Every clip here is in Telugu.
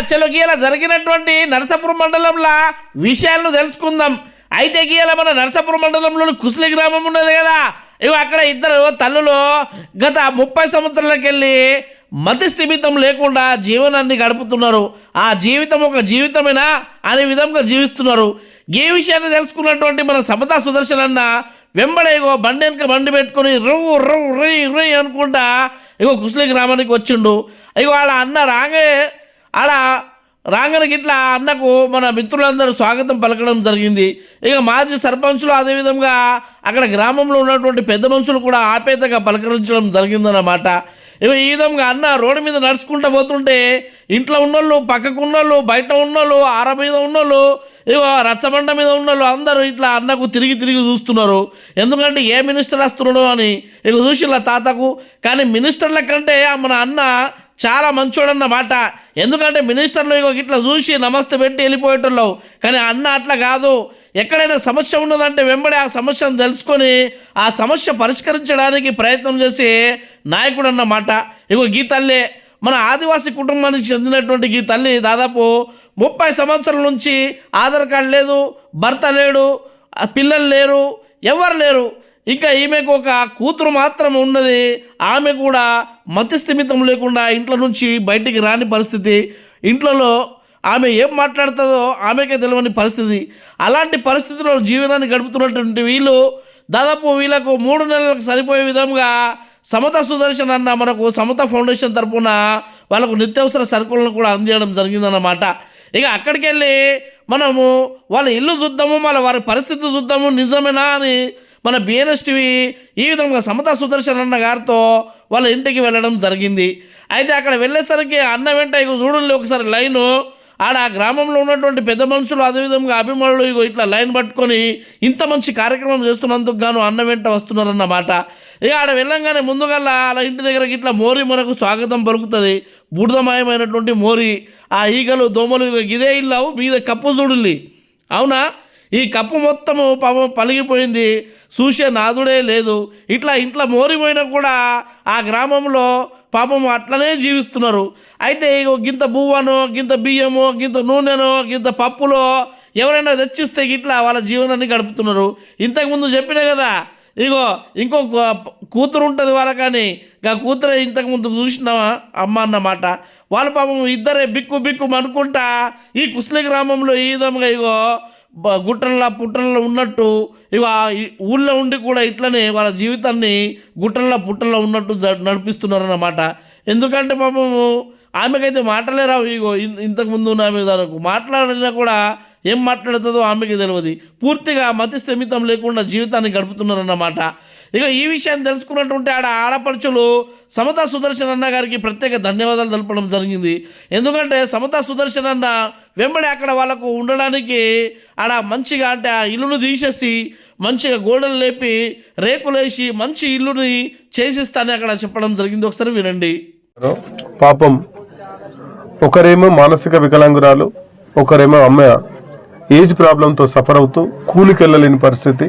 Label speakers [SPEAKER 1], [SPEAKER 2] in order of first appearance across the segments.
[SPEAKER 1] చలో గీల జరిగినటువంటి నరసాపురం మండలంలో విషయాలను తెలుసుకుందాం. అయితే గీల మన నరసాపురం మండలంలోని కుస్లి గ్రామం ఉన్నది కదా. ఇవి అక్కడ ఇద్దరు తల్లులు గత ముప్పై సంవత్సరాలకెళ్ళి మతి స్థిమితం లేకుండా జీవనాన్ని గడుపుతున్నారు. ఆ జీవితం ఒక జీవితమేనా అనే విధంగా జీవిస్తున్నారు. ఈ విషయాన్ని తెలుసుకున్నటువంటి మన సమతా సుదర్శన్ అన్న వెంబడే ఇగో బండి వెనక బండి పెట్టుకొని రవ్వు రవ్వు రై రై అనుకుంటా ఇగో కుస్లి గ్రామానికి వచ్చిండు. ఇగో వాళ్ళ అన్న రాగే ఆడ రాంగనకి ఇట్లా అన్నకు మన మిత్రులందరూ స్వాగతం పలకడం జరిగింది. ఇక మాజీ సర్పంచులు అదేవిధంగా అక్కడ గ్రామంలో ఉన్నటువంటి పెద్ద మనుషులు కూడా ఆపేతగా పలకరించడం జరిగిందన్నమాట. ఇక ఈ విధంగా అన్న రోడ్డు మీద నడుచుకుంటూ పోతుంటే ఇంట్లో ఉన్నోళ్ళు పక్కకు ఉన్నోళ్ళు బయట ఉన్నోళ్ళు ఆర మీద ఉన్నోళ్ళు ఇగో రచ్చబండ మీద ఉన్నోళ్ళు అందరూ ఇట్లా అన్నకు తిరిగి తిరిగి చూస్తున్నారు. ఎందుకంటే ఏ మినిస్టర్ వస్తున్నాడో అని ఇక చూసి తాతకు. కానీ మినిస్టర్ల కంటే మన అన్న చాలా మంచోడన్నమాట ఎందుకంటే మినిస్టర్లు ఇగో ఇట్లా చూసి నమస్తే పెట్టి వెళ్ళిపోయేటోళ్ళవు. కానీ అన్న అట్లా కాదు. ఎక్కడైనా సమస్య ఉన్నదంటే వెంబడి ఆ సమస్యను తెలుసుకొని ఆ సమస్య పరిష్కరించడానికి ప్రయత్నం చేసే నాయకుడు అన్నమాట ఇగో గీ తల్లి మన ఆదివాసీ కుటుంబానికి చెందినటువంటి ఈ తల్లి దాదాపు ముప్పై సంవత్సరాల నుంచి ఆధార్ కార్డు లేదు భర్త లేడు ఆ పిల్లలు లేరు ఎవరు లేరు. ఇంకా ఈమెకు ఒక కూతురు మాత్రం ఉన్నది. ఆమె కూడా మతి స్థిమితం లేకుండా ఇంట్లో నుంచి బయటికి రాని పరిస్థితి. ఇంట్లలో ఆమె ఏం మాట్లాడుతుందో ఆమెకే తెలియని పరిస్థితి. అలాంటి పరిస్థితిలో జీవనాన్ని గడుపుతున్నటువంటి వీళ్ళు దాదాపు వీళ్ళకు మూడు నెలలకు సరిపోయే విధంగా సమత సుదర్శన్ అన్న మనకు సమత ఫౌండేషన్ తరఫున వాళ్ళకు నిత్యావసర సరుకులను కూడా అందించడం జరిగిందన్నమాట. ఇక అక్కడికి వెళ్ళి మనము వాళ్ళ ఇల్లు చూద్దాము మళ్ళీ వారి పరిస్థితి చూద్దాము నిజమేనా అని మన బిఎన్ఎస్ టీవీ ఈ విధంగా సమతా సుదర్శన్ అన్న గారితో వాళ్ళ ఇంటికి వెళ్ళడం జరిగింది. అయితే అక్కడ వెళ్ళేసరికి అన్న వెంట ఇక చూడండి ఒకసారి లైను. ఆడ ఆ గ్రామంలో ఉన్నటువంటి పెద్ద మనుషులు అదేవిధంగా అభిమానులు ఇగో ఇట్లా లైన్ పట్టుకొని ఇంత మంచి కార్యక్రమం చేస్తున్నందుకు గాను అన్న వెంట వస్తున్నారన్నమాట. ఇక ఆడ వెళ్ళంగానే ముందుగల్లా అలా ఇంటి దగ్గరకి ఇట్లా మోరి మనకు స్వాగతం పలుకుతుంది. బుడదమయమైనటువంటి మోరి. ఆ ఈగలు దోమలు ఇదే ఇల్లావు మీద కప్పు చూడుల్లి. అవునా? ఈ కప్పు మొత్తము పాపం పలిగిపోయింది. చూసే నాదుడే లేదు. ఇట్లా ఇంట్లో మోరిపోయినా కూడా ఆ గ్రామంలో పాపం అట్లనే జీవిస్తున్నారు. అయితే ఇగో గింత బువ్వనో గింత బియ్యమో గింత నూనెనో గింత పప్పులో ఎవరైనా తెచ్చిస్తే ఇట్లా వాళ్ళ జీవనాన్ని గడుపుతున్నారు. ఇంతకుముందు చెప్పినా కదా ఇగో ఇంకో కూతురు ఉంటుంది వాళ్ళకని ఇక కూతురే ఇంతకుముందు చూసినావా? అమ్మ అన్నమాట వాళ్ళ పాపం ఇద్దరే బిక్కు బిక్కు అనుకుంటా ఈ కుస్లి గ్రామంలో ఈ విధంగా ఇగో గుట్టల్లో పుట్టల్లో ఉన్నట్టు ఇక ఊళ్ళో ఉండి కూడా ఇట్లనే వాళ్ళ జీవితాన్ని గుట్టల్లో పుట్టల్లో ఉన్నట్టు జ- నడిపిస్తున్నారన్నమాట. ఎందుకంటే పాపము ఆమెకైతే మాటలే రావు ఇగో ఇంతకుముందు ఉన్న ఆమె తనకు మాట్లాడినా కూడా ఏం మాట్లాడుతుందో ఆమెకి తెలియదు పూర్తిగా మతి స్థిమితం లేకుండా జీవితాన్ని గడుపుతున్నారన్నమాట. ఇక ఈ విషయాన్ని తెలుసుకున్నటువంటి ఆడ ఆడపడుచులు సమతా సుదర్శన్ అన్న గారికి ప్రత్యేక ధన్యవాదాలు తెలపడం జరిగింది. ఎందుకంటే సమతా సుదర్శన్ అన్న వెంబడి అక్కడ వాళ్ళకు ఉండడానికి ఆడ మంచిగా అంటే ఆ ఇల్లును తీసేసి మంచిగా గోడలు లేపి రేకులేసి మంచి ఇల్లుని చేసిస్తానని అక్కడ చెప్పడం జరిగింది. ఒకసారి వినండి.
[SPEAKER 2] పాపం ఒకరేమో మానసిక వికలాంగురాలు ఒకరేమో అమ్మ ఏజ్ ప్రాబ్లంతో సఫర్ అవుతూ కూలికి వెళ్ళలేని పరిస్థితి.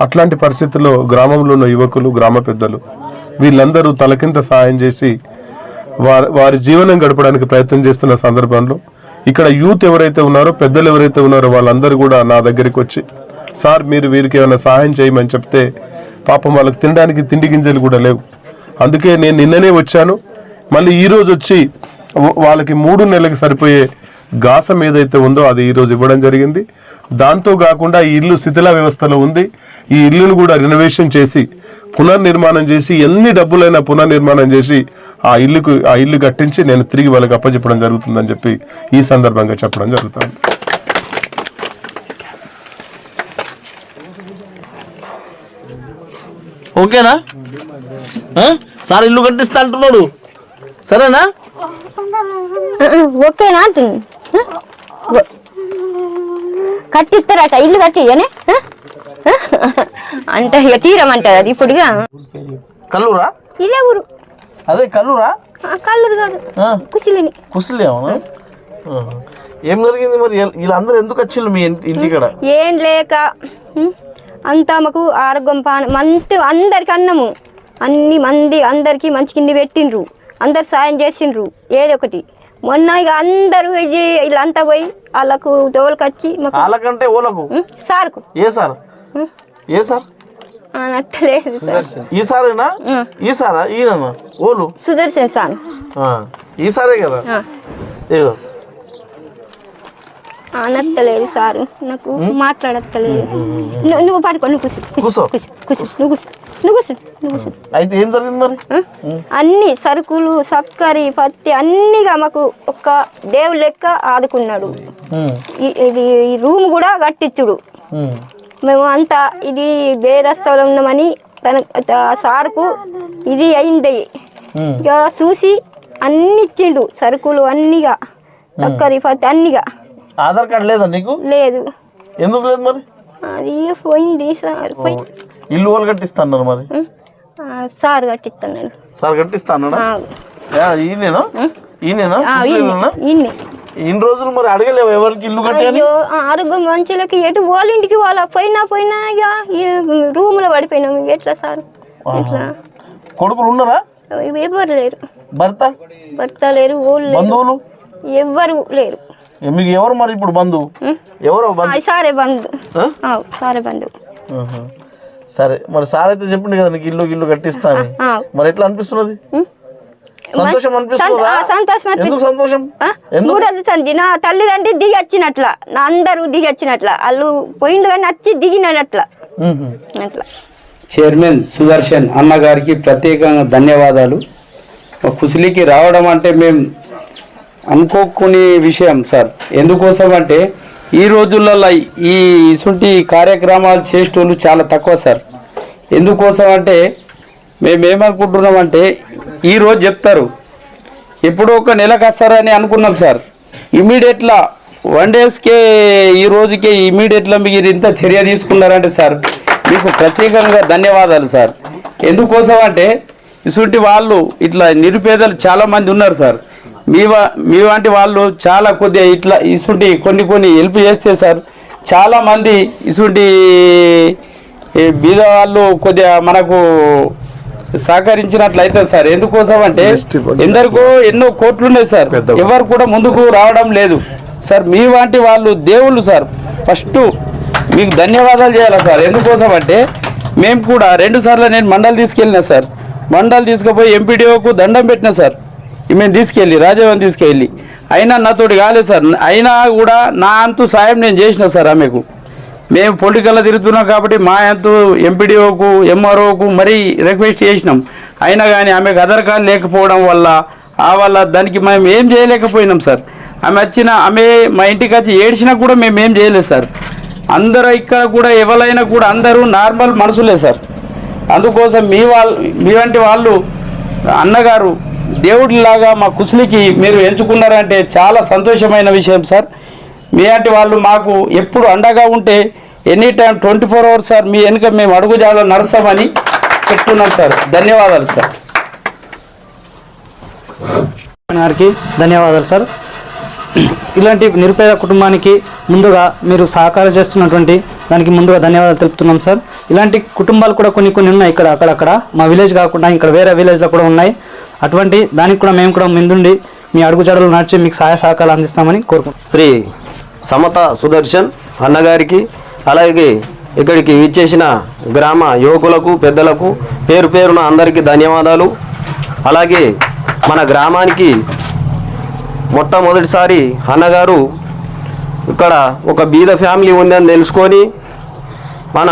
[SPEAKER 2] అట్లాంటి పరిస్థితుల్లో గ్రామంలో ఉన్న యువకులు గ్రామ పెద్దలు వీళ్ళందరూ తలకింత సాయం చేసి వారి వారి జీవనం గడపడానికి ప్రయత్నం చేస్తున్న సందర్భంలో ఇక్కడ యూత్ ఎవరైతే ఉన్నారో పెద్దలు ఎవరైతే ఉన్నారో వాళ్ళందరూ కూడా నా దగ్గరికి వచ్చి సార్ మీరు వీరికి ఏమైనా సహాయం చేయమని చెప్తే పాపం వాళ్ళకి తినడానికి తిండి గింజలు కూడా లేవు. అందుకే నేను నిన్ననే వచ్చాను. మళ్ళీ ఈరోజు వచ్చి వాళ్ళకి మూడు నెలలకు సరిపోయే గాసం ఏదైతే ఉందో అది ఈ రోజు ఇవ్వడం జరిగింది. దాంతో కాకుండా ఈ ఇల్లు శిథిల వ్యవస్థలో ఉంది. ఈ ఇల్లును కూడా రినోవేషన్ చేసి పునర్నిర్మాణం చేసి ఎన్ని డబ్బులైనా పునర్నిర్మాణం చేసి ఆ ఇల్లుకు ఆ ఇల్లు కట్టించి నేను తిరిగి వాళ్ళకి అప్పచెప్పడం జరుగుతుందని చెప్పి ఈ సందర్భంగా చెప్పడం జరుగుతుంది.
[SPEAKER 1] ఓకేనా? సార్ ఇల్లు కట్టిస్తా అంటున్నాడు. సరేనా?
[SPEAKER 3] ఓకేనా అంటుంది కట్టిస్తారట ఇల్లు కట్టియనే అంటే ఇక తీరమంటది అది ఇప్పుడుగా.
[SPEAKER 1] కల్లూరా?
[SPEAKER 3] ఇదే ఊరు.
[SPEAKER 1] అదే కల్లూరా?
[SPEAKER 3] కల్లూరు కాదు. కుసిలిని
[SPEAKER 1] కుసలేమా ఏం జరిగింది మరి? వీళ్ళందరూ ఎందుకు వచ్చిండ్రు మీ ఇంటి- ఇంటికాడ?
[SPEAKER 3] ఏం లేక అంతా మాకు ఆరోగ్యం పాన మంచి అందరికి అన్నము. అన్ని మంది అందరికి మంచి కింది పెట్టిండ్రు. అందరు సాయం చేసిండ్రు. ఏదో ఒకటి. మొన్న ఇక అందరూ ఇది వీళ్ళంతా పోయి వాళ్ళకు తోలుకొచ్చి
[SPEAKER 1] వాళ్ళకంటే ఓలకు?
[SPEAKER 3] సార్కు.
[SPEAKER 1] ఏ సార్? ఏ సార్?
[SPEAKER 3] అనట్లేదు సార్.
[SPEAKER 1] ఈ సారేనా?
[SPEAKER 3] ఉం.
[SPEAKER 1] ఈ సారా? ఈయననా? ఓలు
[SPEAKER 3] సుదర్శన్ సార్.
[SPEAKER 1] ఆ, ఈ సారే కదా?
[SPEAKER 3] అనత్తలేదు సారు. నాకు మాట్లాడత్తలేదు. నువ్వు నువ్వు పడుకో నువ్వు కూర్చో.
[SPEAKER 1] కూర్చో
[SPEAKER 3] కూర్చో నువ్వు కూర్చో. నువ్వు నువ్వు
[SPEAKER 1] అయితే ఏం జరిగింది మరి?
[SPEAKER 3] అన్ని సరుకులు సక్కరి పత్తి అన్నిగా మాకు ఒక దేవుడు లెక్క ఆదుకున్నాడు. ఇది రూమ్ కూడా కట్టించుడు. మేము అంతా ఇది బేదస్తలో ఉన్నామని తన సార్కు ఇది అయింది. ఇక చూసి అన్ని ఇచ్చిండు సరుకులు అన్నిగా సక్కరి పత్తి అన్నిగా.
[SPEAKER 1] ఆధార్ కార్డు లేదా నీకు?
[SPEAKER 3] లేదు.
[SPEAKER 1] ఎందుకు లేదు మరి?
[SPEAKER 3] అది పోయింది సార్ పోయి
[SPEAKER 1] ఇల్లు వాళ్ళు కట్టిస్తా అన్నారు మరి
[SPEAKER 3] సార్ కట్టిస్తున్నాడు
[SPEAKER 1] సార్ కట్టిస్తా అన్నాడా
[SPEAKER 3] ఆ,
[SPEAKER 1] యా, ఈయనేనా? ఈయనేనా?
[SPEAKER 3] ఇన్ని
[SPEAKER 1] రోజులు మరి అడగలేవు ఎవరికి ఇల్లు
[SPEAKER 3] ఆ ఆరోగ్యం మంచులకి ఎటు వాళ్ళ ఇంటికి వాళ్ళ పోయినా పోయినా ఇక ఈ రూమ్లో పడిపోయినాం ఎట్లా సార్? ఎట్లా?
[SPEAKER 1] కొడుకులు ఉన్నారా?
[SPEAKER 3] ఎవరు లేరు.
[SPEAKER 1] భర్త?
[SPEAKER 3] భర్త లేరు ఊళ్ళు
[SPEAKER 1] బంధువులు?
[SPEAKER 3] ఎవ్వరు లేరు.
[SPEAKER 1] మీకు ఎవరు మరి ఇప్పుడు బంధువు? ఎవరో
[SPEAKER 3] సారే బంధు.
[SPEAKER 1] ఆ?
[SPEAKER 3] ఆ, సారే బంధు
[SPEAKER 1] ఆహా. సరే మరి సార్ అయితే చెప్పిండు కదా నీకు ఇల్లు ఇల్లు కట్టిస్తా అని
[SPEAKER 3] ఆ.
[SPEAKER 1] మరి ఎట్లా అనిపిస్తున్నది? సంతోషం
[SPEAKER 3] సంత-
[SPEAKER 1] అనిపిస్తుందా?
[SPEAKER 3] ఆ, సంతోషం
[SPEAKER 1] ఎందుకు
[SPEAKER 3] సంధి నా తల్లిదండ్రి దిగి వచ్చినట్ల నా అందరూ దిగి వచ్చినట్ల వాళ్ళు పోయిండు కానీ వచ్చి దిగినట్ల. అట్లా.
[SPEAKER 4] చైర్మన్ సుదర్శన్ అన్న గారికి ప్రత్యేకంగా ధన్యవాదాలు. కుసిలికి రావడం అంటే మేము అనుకోకునే విషయం సార్. ఎందుకోసం అంటే ఈ రోజులలో ఈ ఇసుంటి కార్యక్రమాలు చేసేటోళ్ళు చాలా తక్కువ సార్. ఎందుకోసం అంటే మేము ఈరోజు చెప్తారు. ఎప్పుడో ఒక నెలకు వస్తారని అనుకున్నాం సార్. ఇమీడియట్లా వన్ డేస్కే ఈ రోజుకే ఇమీడియట్లా మీరు ఇంత చర్య తీసుకున్నారంటే సార్ మీకు ప్రత్యేకంగా ధన్యవాదాలు సార్. ఎందుకోసం అంటే ఇసుంటి వాళ్ళు ఇట్లా నిరుపేదలు చాలామంది ఉన్నారు సార్. మీ వా మీ వంటి వాళ్ళు చాలా కొద్దిగా ఇట్లా ఇటువంటి కొన్ని కొన్ని హెల్ప్ చేస్తే సార్ చాలా మంది ఇటువంటి ఈ బీద వాళ్ళు కొద్దిగా మనకు సహకరించినట్లయితే సార్. ఎందుకోసం అంటే ఎందరికో ఎన్నో కోట్లు ఉన్నాయి సార్. ఎవరు కూడా ముందుకు రావడం లేదు. సార్ మీ వంటి వాళ్ళు దేవుళ్ళు సార్. ఫస్ట్ మీకు ధన్యవాదాలు చేయాలి సార్? ఎందుకోసం అంటే మేము కూడా రెండు సార్లు నేను మండలి తీసుకెళ్ళినా సార్. మండలి తీసుకుపోయి ఎంపీడీఓకు దండం పెట్టినా సార్. మేము తీసుకెళ్ళి రాజభవన్ తీసుకెళ్ళి. అయినా నాతోటి కాలేదు సార్. అయినా కూడా నా అంతు సాయం నేను చేసిన సార్ ఆమెకు. మేము పొలిటికల్లో తిరుగుతున్నాం కాబట్టి మా అంతు ఎంపీడీఓకు ఎంఆర్ఓకు మరీ రిక్వెస్ట్ చేసినాం. అయినా కానీ ఆమెకు ఆధార్ కార్డు లేకపోవడం వల్ల ఆ వల్ల దానికి మేము ఏం చేయలేకపోయినాం సార్. ఆమె వచ్చిన ఆమె మా ఇంటికి వచ్చి ఏడ్చినా కూడా మేము ఏం చేయలేదు సార్. అందరూ ఇక్కడ కూడా ఎవరైనా కూడా అందరూ నార్మల్ మనుషులే సార్. అందుకోసం మీ వాళ్ళు మీ వంటి వాళ్ళు అన్నగారు దేవుడిలాగా మా కుసులికి మీరు ఎంచుకున్నారంటే చాలా సంతోషమైన విషయం సార్. మీ వంటి వాళ్ళు మాకు ఎప్పుడు అండగా ఉంటే any time twenty four hours sir మీ వెనుక మేము అడుగుజాడలో నడుస్తామని చెప్తున్నాం సార్. ధన్యవాదాలు సార్.
[SPEAKER 5] గారికి ధన్యవాదాలు సార్. ఇలాంటి నిరుపేద కుటుంబానికి ముందుగా మీరు సహకారం చేస్తున్నటువంటి దానికి ముందుగా ధన్యవాదాలు తెలుపుతున్నాం సార్. ఇలాంటి కుటుంబాలు కూడా కొన్ని కొన్ని ఉన్నాయి ఇక్కడ అక్కడక్కడ. మా విలేజ్ కాకుండా ఇక్కడ వేరే విలేజ్లో కూడా ఉన్నాయి. అటువంటి దానికి కూడా మేము కూడా ముందుండి మీ అడుగుజాడలు నడిచి మీకు సహాయ సహకారాలు అందిస్తామని కోరుకుంటున్నాం.
[SPEAKER 6] శ్రీ సమత సుదర్శన్ అన్నగారికి అలాగే ఇక్కడికి విచ్చేసిన గ్రామ యువకులకు పెద్దలకు పేరు పేరున అందరికీ ధన్యవాదాలు. అలాగే మన గ్రామానికి మొట్టమొదటిసారి అన్నగారు ఇక్కడ ఒక బీద ఫ్యామిలీ ఉందని తెలుసుకొని మన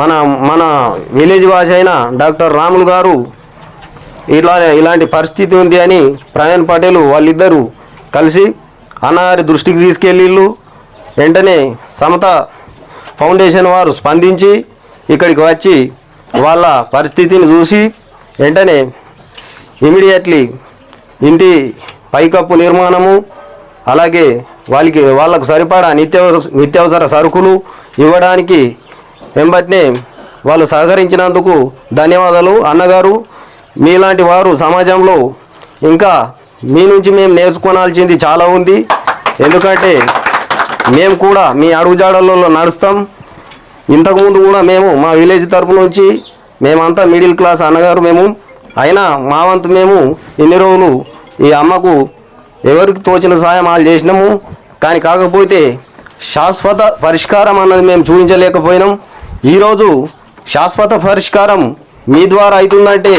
[SPEAKER 6] మన మన విలేజ్ వాసి అయిన డాక్టర్ రాములు గారు ఇలా ఇలాంటి పరిస్థితి ఉంది అని ప్రయాణ్ పటేల్ వాళ్ళిద్దరూ కలిసి అన్నారి దృష్టికి తీసుకెళ్ళిళ్ళు. వెంటనే సమత ఫౌండేషన్ వారు స్పందించి ఇక్కడికి వచ్చి వాళ్ళ పరిస్థితిని చూసి వెంటనే ఇమీడియట్లీ ఇంటి పైకప్పు నిర్మాణము అలాగే వాళ్ళకి వాళ్ళకు సరిపడా నిత్యావసర నిత్యావసర సరుకులు ఇవ్వడానికి వెంబట్నే వాళ్ళు సహకరించినందుకు ధన్యవాదాలు అన్నగారు. మీలాంటి వారు సమాజంలో ఇంకా మీ నుంచి మేము నేర్చుకోవాల్సింది చాలా ఉంది. ఎందుకంటే మేము కూడా మీ అడుగుజాడలలో నడుస్తాం. ఇంతకుముందు కూడా మేము మా విలేజ్ తరపు నుంచి మేమంతా మిడిల్ క్లాస్ అన్నగారు మేము. అయినా మా వంతు మేము ఇన్ని రోజులు ఈ అమ్మకు ఎవరికి తోచిన సాయం వాళ్ళు చేసినాము. కానీ కాకపోతే శాశ్వత పరిష్కారం అన్నది మేము చూపించలేకపోయినాం. ఈరోజు శాశ్వత పరిష్కారం మీ ద్వారా అవుతుందంటే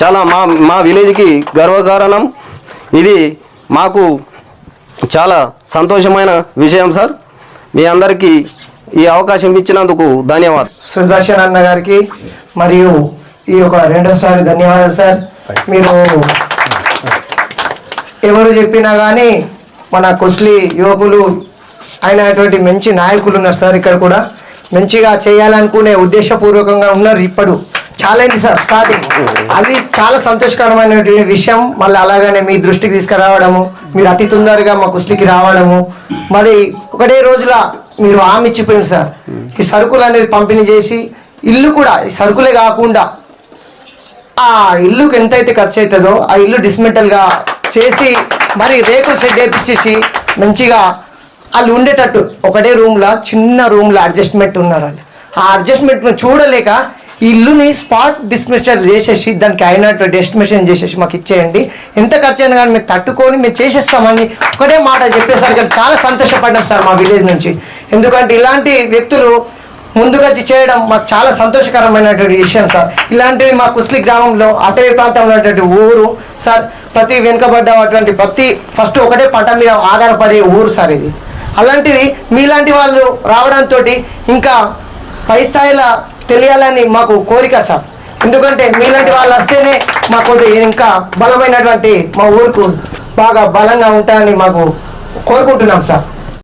[SPEAKER 6] చాలా మా మా విలేజ్కి గర్వకారణం. ఇది మాకు చాలా సంతోషమైన విషయం సార్. మీ అందరికీ ఈ అవకాశం ఇచ్చినందుకు ధన్యవాదాలు.
[SPEAKER 7] సుదర్శన్ అన్న గారికి మరియు ఈ యొక్క రెండోసారి ధన్యవాదాలు సార్. మీరు ఎవరు చెప్పినా కానీ మన కుస్లి యువకులు అయినటువంటి మంచి నాయకులు ఉన్నారు సార్ ఇక్కడ కూడా. మంచిగా చేయాలనుకునే ఉద్దేశపూర్వకంగా ఉన్నారు ఇప్పుడు. చాలా అయింది సార్? స్టార్టింగ్ అది చాలా సంతోషకరమైన విషయం. మళ్ళీ అలాగనే మీ దృష్టికి తీసుకురావడము మీరు అతి తొందరగా మా కుస్లికి రావడము. మరి ఒకటే రోజుల మీరు హామీ ఇచ్చిపోయింది సార్. ఈ సరుకులు అనేది పంపిణీ చేసి ఇల్లు కూడా ఈ సరుకులే కాకుండా ఆ ఇల్లుకి ఎంతైతే ఖర్చు అవుతుందో ఆ ఇల్లు డిస్మెంటల్గా చేసి మరి రేకుల షెడ్ వేపించేసి మంచిగా వాళ్ళు ఉండేటట్టు ఒకటే రూమ్లో చిన్న రూమ్లో అడ్జస్ట్మెంట్ ఉన్నారు వాళ్ళు ఆ అడ్జస్ట్మెంట్ను చూడలేక ఈ ఇల్లుని స్పాట్ డిస్మిషన్ చేసేసి దానికి అయినట్టు డెస్టినేషన్ చేసేసి మాకు ఇచ్చేయండి. ఎంత ఖర్చు అయినా కానీ మేము తట్టుకొని మేము చేసేస్తామని ఒకటే మాట చెప్పేసరికి చాలా సంతోషపడ్డాం సార్ మా విలేజ్ నుంచి. ఎందుకంటే ఇలాంటి వ్యక్తులు ముందుగా చేయడం మాకు చాలా సంతోషకరమైనటువంటి విషయం సార్. ఇలాంటివి మా కుస్లి గ్రామంలో అటవీ ప్రాంతంలో ఉన్నటువంటి ఊరు సార్ ప్రతి వెనుకబడ్డ అటువంటి ప్రతి ఫస్ట్ ఒకటే పంట మీద ఆధారపడే ఊరు సార్ ఇది. అలాంటిది మీలాంటి వాళ్ళు రావడంతో ఇంకా పై స్థాయిలో తెలియాలని మాకు కోరిక సార్. ఎందుకంటే మీలాంటి వాళ్ళు వస్తేనే మాకు ఇంకా బలమైనటువంటి మా ఊరుకు బాగా బలంగా ఉంటాయని మాకు కోరుకుంటున్నాం సార్.